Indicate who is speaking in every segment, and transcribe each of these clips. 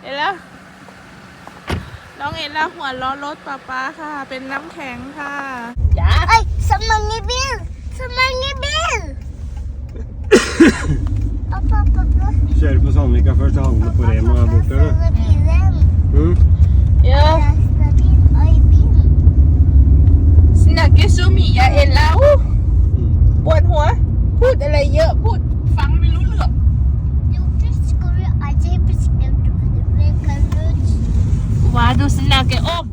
Speaker 1: เห็นแล้ว น้องเอ็นแล้วหัวล้อรถป๊าป๊าค่ะ เป็นน้ำแข็งค่ะจ้า
Speaker 2: Oj, så många bil! Så många bil! Upp, upp, upp, upp.
Speaker 3: Kjører på Sandvika først og handler på Rema her borte. du.
Speaker 2: Kasta bilen.
Speaker 3: Mm.
Speaker 1: เดี๋ยว
Speaker 2: Kasta bil. Oj, bil.
Speaker 1: สนักเกซูมิยาเอ็นแล้ว
Speaker 3: Mm.
Speaker 1: ปวดหัว พูดอะไรเยอะพูดฟังไม่รู้เรื่อง
Speaker 2: Jo, det ska vi aldrig bestämma. Vi kan ut.
Speaker 1: ว้าดูสนักแกอ้อม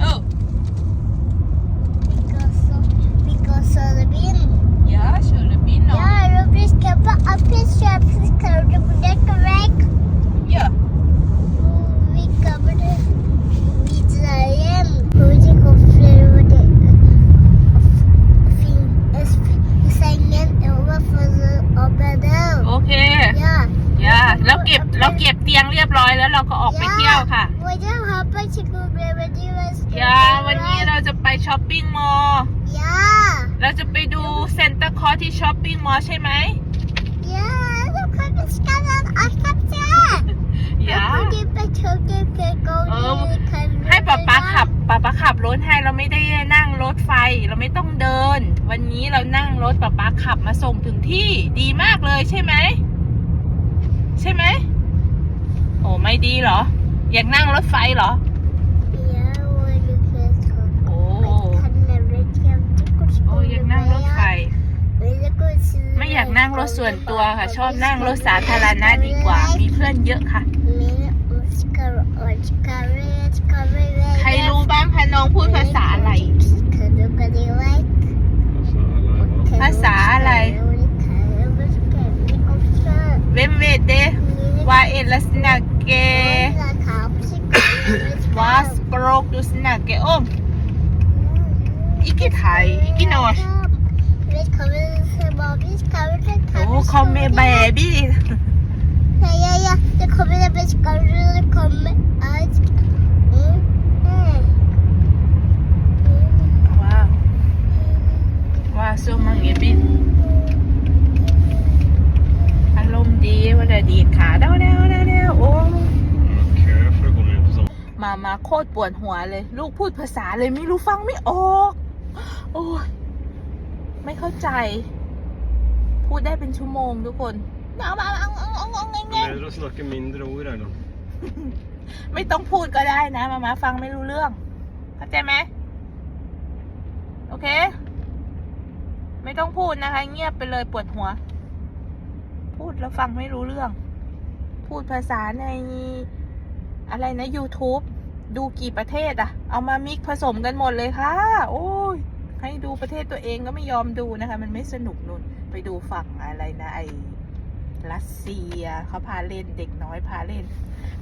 Speaker 1: เออ
Speaker 2: Vi går så det bil.
Speaker 1: อย่าเชื่อเลยพี่น้อง
Speaker 2: Ja, då blir ska på appis köpa ska du på däck och väg.
Speaker 1: อย่า
Speaker 2: Vi kommer vidare igen. Och det går fler och det finns i sängen ovanför bädden.
Speaker 1: โอเค
Speaker 2: Ja.
Speaker 1: อย่าเราเก็บเราเก็บเตียงเรียบร้อยแล้วเราก็ออกไปเที่ยวค่ะ
Speaker 2: Och jag hoppas jag kommer med det värsta.
Speaker 1: อย่าวันนี้เราจะไปช้อปปิ้งมอลล์
Speaker 2: Ja.
Speaker 1: เราจะไปดูเซ็นเตอร์คอร์ที่ช้อปปิ้งมอลล์ใช่ไหม
Speaker 2: Ja, då kommer skallen att kapta.
Speaker 1: อย่า
Speaker 2: Och det betyder att jag går
Speaker 1: Oh.
Speaker 2: i kan
Speaker 1: ให้ป๊าป๊าขับป๊าป๊าขับรถให้เราไม่ได้นั่งรถไฟเราไม่ต้องเดิน วันนี้เรานั่งรถป๊าป๊าขับมาส่งถึงที่ดีมากเลยใช่ไหมใช่ไหม โอ้ไม่ดีเหรอ อยากนั่งรถไฟเหรอ
Speaker 2: Ja, och det finns
Speaker 1: โอ้
Speaker 2: kan never tell det
Speaker 1: โอ้อยากนั่งรถไฟ ไม่อยากนั่งรถส่วนตัวค่ะ ชอบนั่งรถสาธารณะดีกว่า มีเพื่อนเยอะค่ะ ใครรู้บ้างคะน้องพูดภาษาอะไร ภาษาอะไร เวมเวเดวาเอลสนาเกวาสโกรกดู สนาเกโอมอีกิไทยอีกินอชโอ้คอมเมเบบี้
Speaker 2: Ja, ja, ja. Det kommer en beskrivning. Det kommer allt. Mm. Mm.
Speaker 1: ว้าวว้าวโซมังเงบินอารมณ์ดีว่าแต่ดีดขาเด้าเด้าเด้าเด้าโอ้
Speaker 3: Kø for å komme inn på Sandvika.
Speaker 1: มามาโคตรปวดหัวเลย ลูกพูดภาษาเลยไม่รู้ฟังไม่ออก โอ้ยไม่เข้าใจ พูดได้เป็นชั่วโมงทุกคนเอามาเอาเอาเอาเอา
Speaker 3: Det
Speaker 1: ไง
Speaker 3: er bedre å snakke mindre ord her nå.
Speaker 1: ไม่ต้องพูดก็ได้นะ มามาฟังไม่รู้เรื่อง เข้าใจไหมโอเค ไม่ต้องพูดนะคะ เงียบไปเลยปวดหัว พูดแล้วฟังไม่รู้เรื่อง พูดภาษาใน อะไรนะ YouTube ดูกี่ประเทศอะเอามามิกผสมกันหมดเลยค่ะ โอ้ย ให้ดูประเทศตัวเองก็ไม่ยอมดูนะคะ มันไม่สนุกนุ่น ไปดูฝั่งอะไรนะไอรัสเซียเขาพาเล่นเด็กน้อยพาเล่น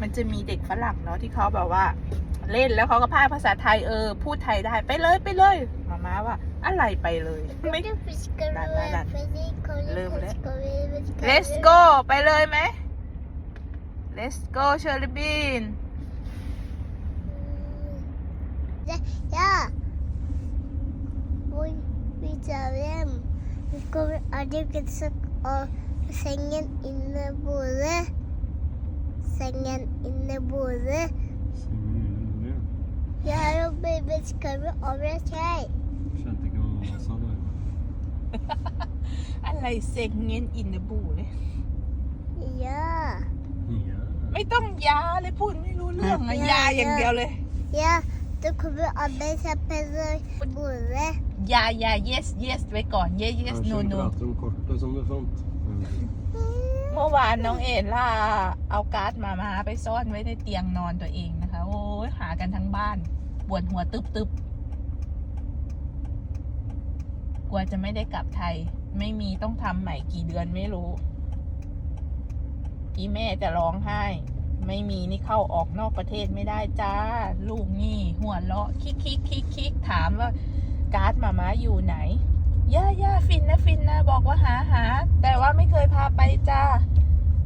Speaker 1: มันจะมีเด็กฝรั่งเนาะที่เขาแบบว่าเล่นแล้วเขาก็พากภาษาไทยเออ พูดไทยได้ไปเลยไปเลยมาม่าว่าอะไรไปเลยไม่
Speaker 2: Det fiskar
Speaker 1: Nej, nej, nej. Löm det.
Speaker 2: Let's
Speaker 1: let's go ไปเลยไหม let's go เชอร์บีน
Speaker 2: Ja. Oj, vi tar hem. Vi kommer aldrig kunna ha sängen inne både. Sängen inne både. Jag har blivit skriven över sig.
Speaker 3: Skjønte ikke hva han sa nå.
Speaker 1: อะไรเซ็งเงินอินเดบูเลย
Speaker 2: Ja.
Speaker 3: Ja.
Speaker 1: ไม่ต้องยาเลยพูดไม่รู้เรื่องอะยาอย่างเดียวเลย
Speaker 2: Ja, då kommer alla samla både.
Speaker 1: ยายา yes yes ไว้ก่อน yes yes
Speaker 3: Kanskje
Speaker 1: no
Speaker 3: hun
Speaker 1: no
Speaker 3: prater om kortet som du fant.
Speaker 1: เมื่อวานน้องเอ็นล่าเอาการ์ดมามาไปซ่อนไว้ในเตียงนอนตัวเองนะคะ โอ้ยหากันทั้งบ้านปวดหัวตึบตึบกลัวจะไม่ได้กลับไทย ไม่มีต้องทำใหม่กี่เดือนไม่รู้อีแม่จะร้องไห้ ไม่มีนี่เข้าออกนอกประเทศไม่ได้จ้า ลูกนี่หัวเราะคิกคิกคิกคิกถามว่าการ์ดมาม้าอยู่ไหนย่าย่าฟินนะฟินนะบอกว่าหาหาแต่ว่าไม่เคยพาไปจ้า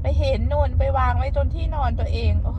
Speaker 1: ไปเห็นนู่นไปวางไว้จนที่นอนตัวเองโอ้